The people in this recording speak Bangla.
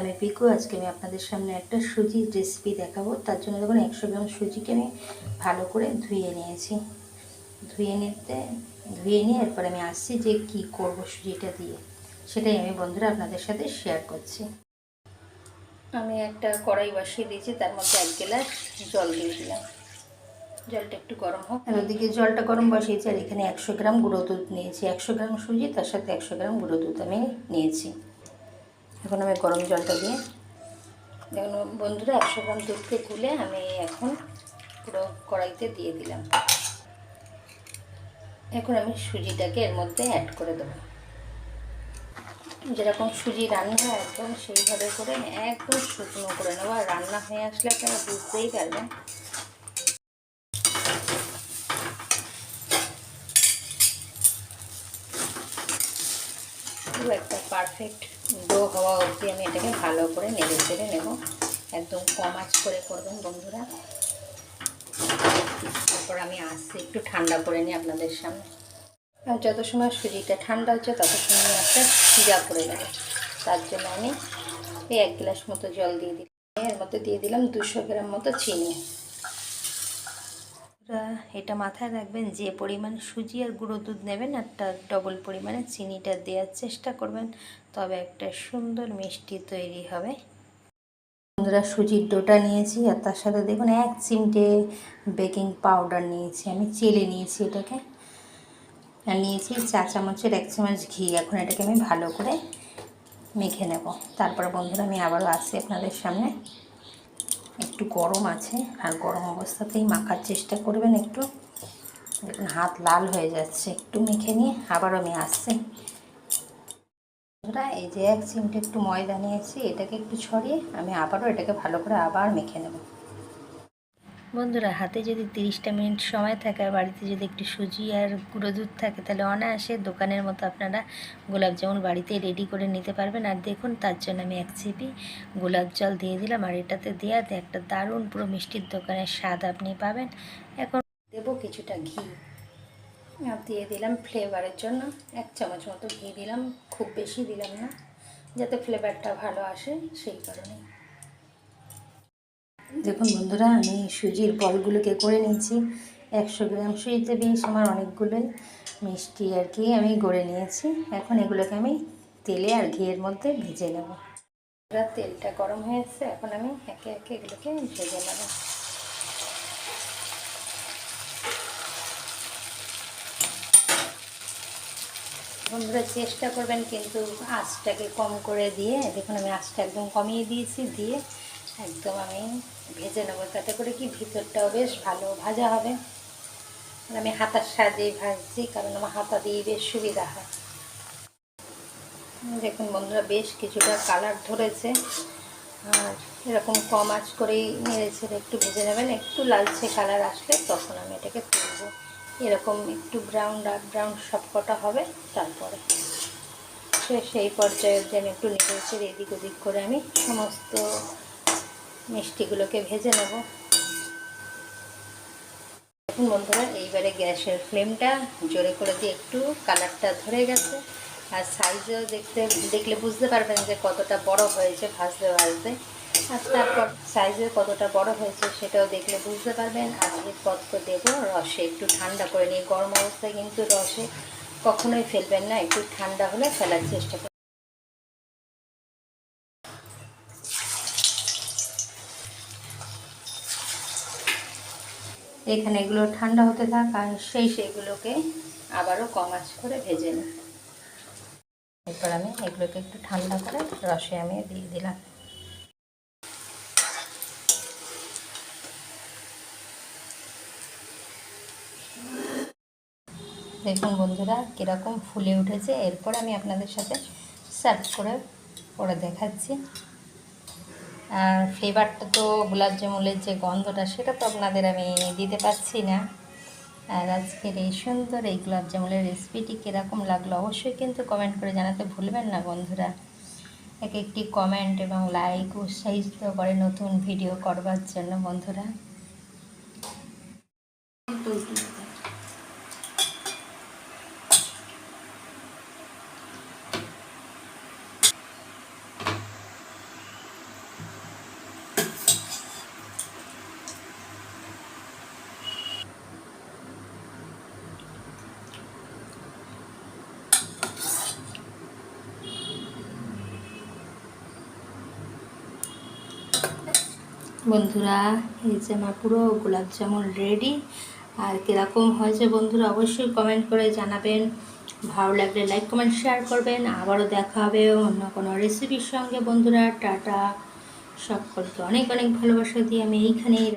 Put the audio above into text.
আমি পিকু, আজকে আমি আপনাদের সামনে একটা সুজির রেসিপি দেখাবো। তার জন্য দেখুন, একশো গ্রাম সুজিকে আমি ভালো করে ধুয়ে নিয়েছি। ধুয়ে নিতে, ধুয়ে নিয়ে এরপর আমি আসছি যে কি করব সুজিটা দিয়ে। সেটাই আমি বন্ধুরা আপনাদের সাথে শেয়ার করছি। আমি একটা কড়াই বসিয়ে দিয়েছি, তার মধ্যে এক গ্লাস জল দিয়ে দিলাম। জলটা একটু গরম হোক। আর ওদিকে জলটা গরম বসিয়েছি, আর এখানে একশো গ্রাম গুঁড়ো দুধ নিয়েছি। একশো গ্রাম সুজি, তার সাথে একশো গ্রাম গুঁড়ো দুধ আমি নিয়েছি। এখন আমি গরম জলটা দিয়ে দেখুন বন্ধুরা একশো গ্রাম দুধকে তুলে আমি এখন পুরো কড়াইতে দিয়ে দিলাম। এখন আমি সুজিটাকে এর মধ্যে অ্যাড করে দেবো। যেরকম সুজি রান্না হয় একদম সেইভাবে করে একদম শুকনো করে নেব। আর রান্না হয়ে আসলে আপনারা বুঝতেই পারবেন পুরো একটা পারফেক্ট ডো হওয়া অবধি আমি এটাকে ভালো করে নেড়ে চেড়ে নেব। একদম কম আঁচ করে করবেন বন্ধুরা। তারপর আমি আসছি একটু ঠান্ডা করে নিই আপনাদের সামনে। আর যত সময় সুজিটা ঠান্ডা হচ্ছে, তত সময় একটা শিরা করে যাবে তার জন্য আমি এই এক গ্লাস মতো জল দিয়ে দিলাম। এর মধ্যে দিয়ে দিলাম দুশো গ্রাম মতো চিনি। এটা মাথায় রাখবেন, যে পরিমাণ সুজি আর গুঁড়ো দুধ নেবেন একটা ডবল পরিমাণে চিনিটা দেওয়ার চেষ্টা করবেন, তবে একটা সুন্দর মিষ্টি তৈরি হবে। বন্ধুরা, সুজির ডোটা নিয়েছি আর তার সাথে দেখুন, এক চিমটে বেকিং পাউডার নিয়েছি, আমি চেলে নিয়েছি এটাকে। আর নিয়েছি চা চামচের এক চামচ ঘি, এখন এটাকে আমি ভালো করে মেখে নেব। তারপরে বন্ধুরা, আমি আবারও আসছি আপনাদের সামনে। একটু গরম আছে আর গরম অবস্থাতেই মাখার চেষ্টা করবেন একটু। দেখুন, হাত লাল হয়ে যাচ্ছে, একটু মেখে নিয়ে আবারও আমি আসছি। এই যে এক চিমটে একটু ময়দা নিয়েছি, এটাকে একটু ছড়িয়ে আমি আবারও এটাকে ভালো করে আবার মেখে নেব। বন্ধুরা, হাতে যদি তিরিশটা মিনিট সময় থাকে আর বাড়িতে যদি একটু সুজি আর গুঁড়ো দুধ থাকে, তাহলে অনায়াসে দোকানের মতো আপনারা গোলাপ জামুন বাড়িতে রেডি করে নিতে পারবেন। আর দেখুন, তার জন্য আমি এক চিপি গোলাপ জল দিয়ে দিলাম আর এটাতে দেওয়াতে একটা দারুণ পুরো মিষ্টির দোকানের স্বাদ আপনি পাবেন। এখন দেবো কিছুটা ঘি। আর দিয়ে দিলাম ফ্লেভারের জন্য। এক চামচ মতো ঘি দিলাম, খুব বেশি দিলাম না, যাতে ফ্লেভারটা ভালো আসে সেই কারণে দেখুন বন্ধুরা, আমি সুজির বলগুলোকে করে নিয়েছি। একশো গ্রাম সুজিতে বেশ আমার অনেকগুলোই মিষ্টি আর কি আমি গড়ে নিয়েছি। এখন এগুলোকে আমি তেলে আর ঘিয়ের মধ্যে ভেজে নেব। তেলটা গরম হয়ে এসছে এখন আমি একে একে এগুলোকে ভেজে নেব। বন্ধুরা, চেষ্টা করবেন কিন্তু আঁচটাকে কম করে দিয়ে, দেখুন আমি আঁচটা একদম কমিয়ে দিয়েছি, দিয়ে একদম আমি ভেজে নেব। তাতে করে কি ভিতরটাও বেশ ভালো ভাজা হবে। আমি হাতার সাহায্যেই ভাজছি, কারণ আমার হাতা দিয়ে বেশ সুবিধা হয়। দেখুন বন্ধুরা, বেশ কিছুটা কালার ধরেছে। আর এরকম কম আঁচ করেই নেড়েছে একটু ভেজে নেবেন। একটু লালচে কালার আসলে তখন আমি এটাকে তুলব। এরকম একটু ব্রাউন ডার্ক ব্রাউন সব কটা হবে তারপরে। সে সেই পর্যায়ে যে আমি একটু নেড়েছে এদিক ওদিক করে আমি সমস্ত মিষ্টিগুলোকে ভেজে নেব। এখন বন্ধুরা, এইবারে গ্যাসের ফ্লেমটা জোরে করে দিয়ে একটু কালারটা ধরে গেছে। আর সাইজও দেখতে, দেখলে বুঝতে পারবেন যে কতটা বড় হয়েছে ভাজতে ভাজতে। আর তারপর সাইজে কতটা বড় হয়েছে সেটাও দেখলে বুঝতে পারবেন। আর কত দেবো? রসে একটু ঠান্ডা করে নিয়ে গরম অবস্থায় কিন্তু রসে কখনোই ফেলবেন না, একটু ঠান্ডা হলে ফেলার চেষ্টা এখানে এগুলো ঠান্ডা হতে থাক আর সেই সেইগুলোকে আবারও কম আঁচ করে ভেজে নিই। এরপর আমি এগুলোকে একটু ঠান্ডা করে রসে আমি দিয়ে দিলাম। দেখুন বন্ধুরা, কীরকম ফুলে উঠেছে। এরপর আমি আপনাদের সাথে সার্ভ করে পরে দেখাচ্ছি। ফ্লেভারটা তো গোলাপ জামুনের যে গন্ধটা, সেটা তো আপনাদের আমি দিতে পারছি না। আর আজকের এই সুন্দর এই গোলাপ জামুনের রেসিপিটি কীরকম লাগল অবশ্যই কিন্তু কমেন্ট করে জানাতে ভুলবেন না বন্ধুরা। এক একটি কমেন্ট এবং লাইক উৎসাহিত করে নতুন ভিডিও করবার জন্য বন্ধুরা। বন্ধুরা, এই যে আমার পুরো গোলাপ জামুন রেডি আর কীরকম হয়েছে বন্ধুরা, অবশ্যই কমেন্ট করে জানাবেন। ভালো লাগলে লাইক কমেন্ট শেয়ার করবেন। আবারও দেখা হবে অন্য কোনো রেসিপির সঙ্গে। বন্ধুরা, টাটা। সকলকে অনেক অনেক ভালোবাসা দিয়ে আমি এইখানেই